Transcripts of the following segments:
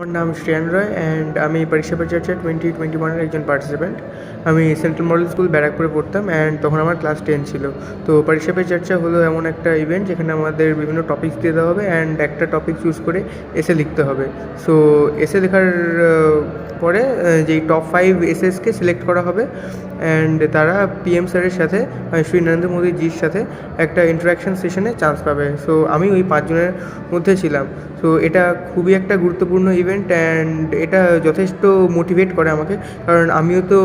আমার নাম শ্রেয়ান রয় অ্যান্ড আমি পরীক্ষা পে চর্চা টোয়েন্টি টোয়েন্টি ওয়ানের একজন পার্টিসিপেন্ট আমি সেন্ট্রাল মডেল স্কুল ব্যারাকপুরে পড়তাম অ্যান্ড তখন আমার ক্লাস টেন ছিল। তো পরীক্ষা পে চর্চা হলো এমন একটা ইভেন্ট যেখানে আমাদের বিভিন্ন টপিকস দিয়ে দেওয়া হবে অ্যান্ড একটা টপিক চুজ করে এসে লিখতে হবে। সো এসে লেখার পরে যেই টপ ফাইভ এসএসকে সিলেক্ট করা হবে অ্যান্ড তারা পিএম স্যারের সাথে শ্রী নরেন্দ্র মোদীজির সাথে একটা ইন্টারাকশন সেশনে চান্স পাবে। সো আমি ওই পাঁচজনের মধ্যে ছিলাম। সো এটা খুবই একটা গুরুত্বপূর্ণ ইভেন্ট অ্যান্ড এটা যথেষ্ট মোটিভেট করে আমাকে। কারণ আমিও তো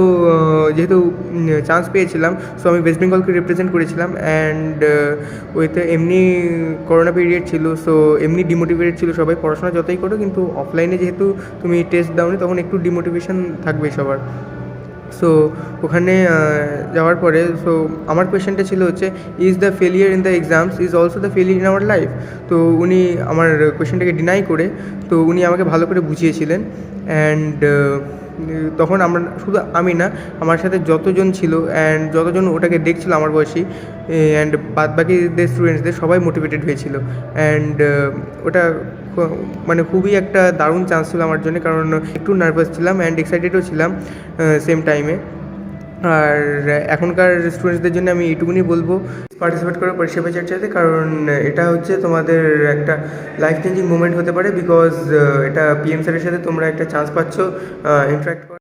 যেহেতু চান্স পেয়েছিলাম সো আমি ওয়েস্ট বেঙ্গলকে রিপ্রেজেন্ট করেছিলাম অ্যান্ড ওইতে এমনি করোনা পিরিয়ড ছিল সো এমনি ডিমোটিভেটেড ছিল সবাই। পড়াশোনা যতই করো কিন্তু অফলাইনে যেহেতু তুমি টেস্ট দাওনি, তখন একটু ডিমোটিভেশন থাকবে সবার। সো ওখানে যাওয়ার পরে সো আমার কোয়েশ্চেনটা ছিল হচ্ছে is the failure in the exams is also the failure in our life তো উনি আমার কোয়েশ্চেনটাকে ডিনাই করে, তো উনি আমাকে ভালো করে বুঝিয়েছিলেন। অ্যান্ড তখন আমরা শুধু আমি না, আমার সাথে যতজন ছিল অ্যান্ড যতজন ওটাকে দেখছিল আমার বয়সী অ্যান্ড বাদ বাকিদের স্টুডেন্টসদের সবাই মোটিভেটেড হয়েছিল। অ্যান্ড ওটা মানে খুবই একটা দারুণ চান্স ছিল আমার জন্য কারণ একটু নার্ভাস ছিলাম অ্যান্ড এক্সাইটেডও ছিলাম সেম টাইমে আর এখনকার স্টুডেন্টসদের জন্য আমি এইটুকুনি বলব পার্টিসিপেট করো পরিষেবা চর্চাতে, কারণ এটা হচ্ছে তোমাদের একটা লাইফ চেঞ্জিং মুভমেন্ট হতে পারে বিকজ এটা পিএম স্যারের সাথে তোমরা একটা চান্স পাচ্ছ ইন্টারাক্ট